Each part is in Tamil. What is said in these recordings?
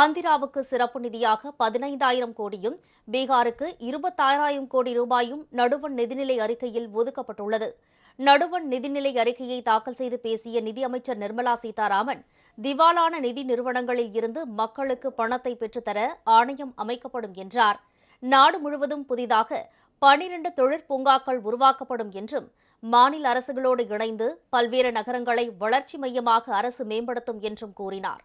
ஆந்திராவுக்கு சிறப்பு நிதியாக பதினைந்தாயிரம் கோடியும் பீகாருக்கு இருபத்தாறாயிரம் கோடி ரூபாயும் நடுவண் நிதிநிலை அறிக்கையில் ஒதுக்கப்பட்டுள்ளது. நடுவண் நிதிநிலை அறிக்கையை தாக்கல் செய்து பேசிய நிதியமைச்சர் நிர்மலா சீதாராமன் திவாலான நிதி நிறுவனங்களில் இருந்து மக்களுக்கு பணத்தை பெற்றுத்தர ஆணையம் அமைக்கப்படும் என்றார். நாடு முழுவதும் புதிதாக பனிரண்டு தொழிற்பூங்காக்கள் உருவாக்கப்படும் என்றும் மாநில அரசுகளோடு இணைந்து பல்வேறு நகரங்களை வளர்ச்சி மையமாக அரசு மேம்படுத்தும் என்றும் கூறினார்.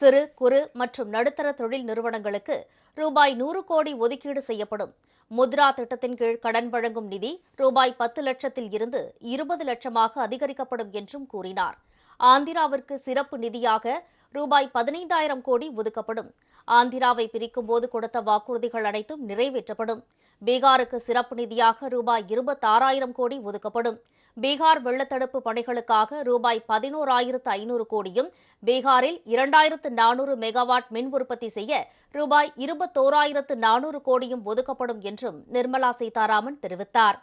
சிறு குறு மற்றும் நடுத்தர தொழில் நிறுவனங்களுக்கு ரூபாய் நூறு கோடி ஒதுக்கீடு செய்யப்படும். முத்ரா திட்டத்தின் கீழ் கடன் வழங்கும் நிதி ரூபாய் பத்து லட்சத்தில் இருந்து இருபது லட்சமாக அதிகரிக்கப்படும் என்றும் கூறினார். ஆந்திராவிற்கு சிறப்பு நிதியாக ரூபாய் பதினைந்தாயிரம் கோடி ஒதுக்கப்படும். ஆந்திராவை பிரிக்கும்போது கொடுத்த வாக்குறுதிகள் அனைத்தும் நிறைவேற்றப்படும். பீகாருக்கு சிறப்பு நிதியாக ரூபாய் இருபத்தாறாயிரம் கோடி ஒதுக்கப்படும். பீகார் வெள்ளத்தடுப்பு பணிகளுக்காக ரூபாய் பதினோராயிரத்து ஐநூறு கோடியும் பீகாரில் இரண்டாயிரத்து நானூறு மெகாவாட் மின் உற்பத்தி செய்ய ரூபாய் இருபத்தோராயிரத்து நானூறு கோடியும் ஒதுக்கப்படும் என்றும் நிர்மலா சீதாராமன் தெரிவித்தார்.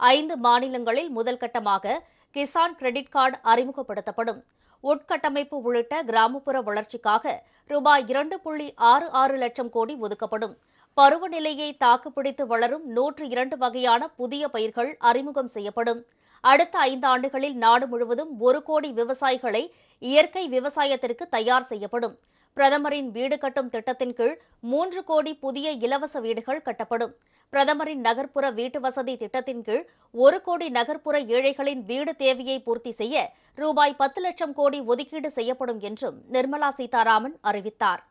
ஐந்து மாநிலங்களில் முதல் கட்டமாக கிசான் கிரெடிட் கார்டு அறிமுகப்படுத்தப்படும். உட்கட்டமைப்பு உள்ளிட்ட கிராமப்புற வளர்ச்சிக்காக ரூபாய் இரண்டு புள்ளி ஆறு ஆறு லட்சம் கோடி ஒதுக்கப்படும். பருவநிலையை தாக்குப்பிடித்து வளரும் நூற்று இரண்டு வகையான புதிய பயிர்கள் அறிமுகம் செய்யப்படும். அடுத்த ஐந்து ஆண்டுகளில் நாடு முழுவதும் ஒரு கோடி விவசாயிகளை இயற்கை விவசாயத்திற்கு தயார் செய்யப்படும். பிரதமரின் வீடு கட்டும் திட்டத்தின் கீழ் மூன்று கோடி புதிய இலவச வீடுகள் கட்டப்படும். பிரதமரின் நகர்ப்புற வீட்டு வசதி திட்டத்தின் கீழ் ஒரு கோடி நகர்ப்புற ஏழைகளின் வீடு தேவையை பூர்த்தி செய்ய ரூபாய் பத்து லட்சம் கோடி ஒதுக்கீடு செய்யப்படும் என்றும் நிர்மலா சீதாராமன் அறிவித்தார்.